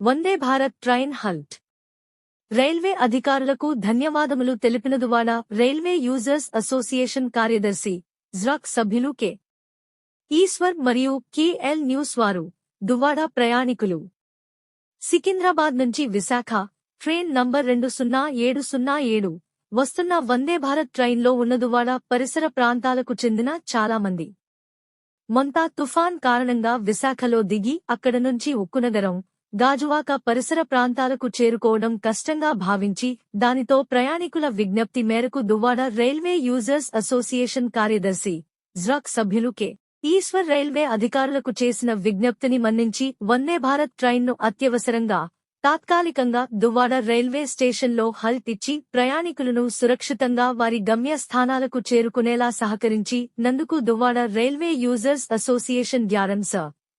Vande Bharat train halt. Railway అధికారులకు ధన్యవాదములు తెలిపినదువాడ railway users association కార్యదర్శి జ్రాక్ సభ్యులు కె. ఈశ్వర్ మరియు కెఎల్ న్యూస్ వారు దువ్వాడ ప్రయాణికులు. సికింద్రాబాద్ నుంచి విశాఖ ట్రైన్ నంబర్ రెండు సున్నా ఏడు సున్నా ఏడు వస్తున్న వందే భారత్ ట్రైన్లో ఉన్నదువాడ పరిసర ప్రాంతాలకు చెందిన చాలామంది. మొంతా తుఫాన్ కారణంగా విశాఖలో దిగి అక్కడ నుంచి ఉక్కునగరం గాజువాక పరిసర ప్రాంతాలకు చేరుకోవడం కష్టంగా భావించి దానితో ప్రయాణికుల విజ్ఞప్తి మేరకు దువ్వాడ రైల్వే యూజర్స్ అసోసియేషన్ కార్యదర్శి జ్రాక్ సభ్యులు కె. ఈశ్వర్ రైల్వే అధికారులకు చేసిన విజ్ఞప్తిని మన్నించి వందే భారత్ ట్రైన్ను అత్యవసరంగా తాత్కాలికంగా దువ్వాడ రైల్వే స్టేషన్లో హల్ట్ ఇచ్చి ప్రయాణికులను సురక్షితంగా వారి గమ్యస్థానాలకు చేరుకునేలా సహకరించి నందుకు Duvvada railway users association గ్యారం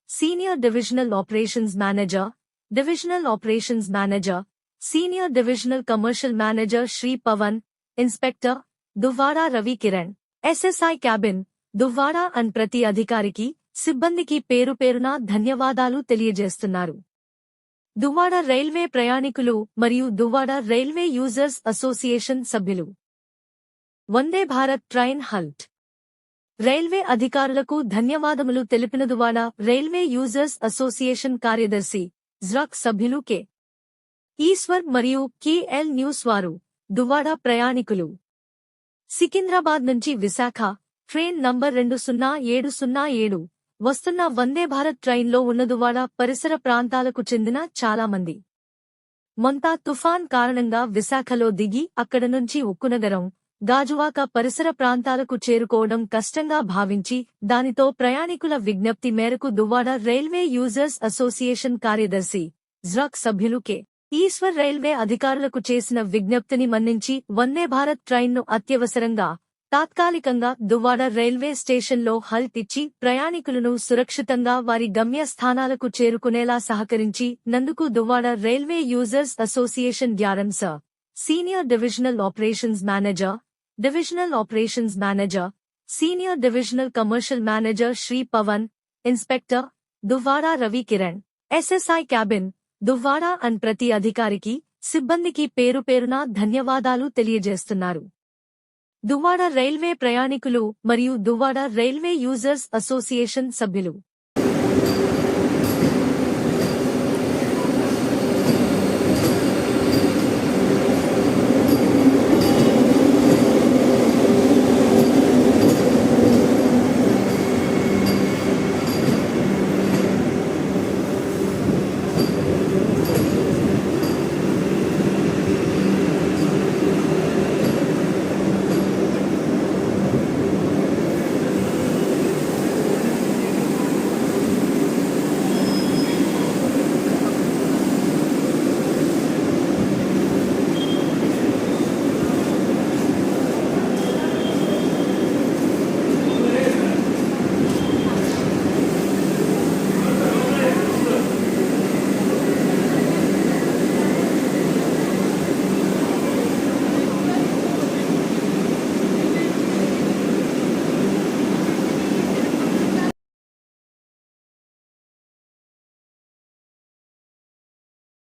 senior divisional operations manager divisional operations manager senior divisional commercial manager Shri Pavan inspector Duvvada Ravi Kiran SSI cabin Duvvada అన్ ప్రతి అధికారికి సిబ్బందికి పేరు పేరున ధన్యవాదాలు తెలియజేస్తున్నారు దువ్వాడ రైల్వే ప్రయాణికులు మరియు దువ్వాడ రైల్వే యూజర్స్ అసోసియేషన్ సభ్యులు Vande Bharat train halt railway అధికారులకు ధన్యవాదములు తెలిపిన తెలిపినదువాడ రైల్వే యూజర్స్ అసోసియేషన్ కార్యదర్శి జ్రాక్ సభ్యులు కె. ఈశ్వర్ మరియు కెఎల్ న్యూస్ వారు దువ్వాడ ప్రయాణికులు. సికింద్రాబాద్ నుంచి విశాఖ ట్రైన్ నంబర్ రెండు సున్నా ఏడు సున్నా ఏడు వస్తున్న వందే భారత్ ట్రైన్లో ఉన్నదువాడ పరిసర ప్రాంతాలకు చెందిన చాలామంది. మొంతా తుఫాన్ కారణంగా విశాఖలో దిగి అక్కడ నుంచి ఉక్కునగరం గాజువాక పరిసర ప్రాంతాలకు చేరుకోవడం కష్టంగా భావించి దానితో ప్రయాణికుల విజ్ఞప్తి మేరకు దువ్వాడ రైల్వే యూజర్స్ అసోసియేషన్ కార్యదర్శి జ్రాక్ సభ్యులు కె. ఈశ్వర్ రైల్వే అధికారులకు చేసిన విజ్ఞప్తిని మన్నించి వందే భారత్ ట్రైన్ను అత్యవసరంగా తాత్కాలికంగా దువ్వాడ రైల్వే స్టేషన్లో హల్ట్ ఇచ్చి ప్రయాణికులను సురక్షితంగా వారి గమ్యస్థానాలకు చేరుకునేలా సహకరించి నందుకు Duvvada railway users association గ్యారం senior divisional operations manager divisional operations manager senior divisional commercial manager Shri Pavan inspector Duvvada Ravi Kiran SSI cabin Duvvada అన్ ప్రతి అధికారికి సిబ్బందికి పేరు పేరున ధన్యవాదాలు తెలియజేస్తున్నారు దువ్వాడ రైల్వే ప్రయాణికులు మరియు దువ్వాడ రైల్వే యూజర్స్ అసోసియేషన్ సభ్యులు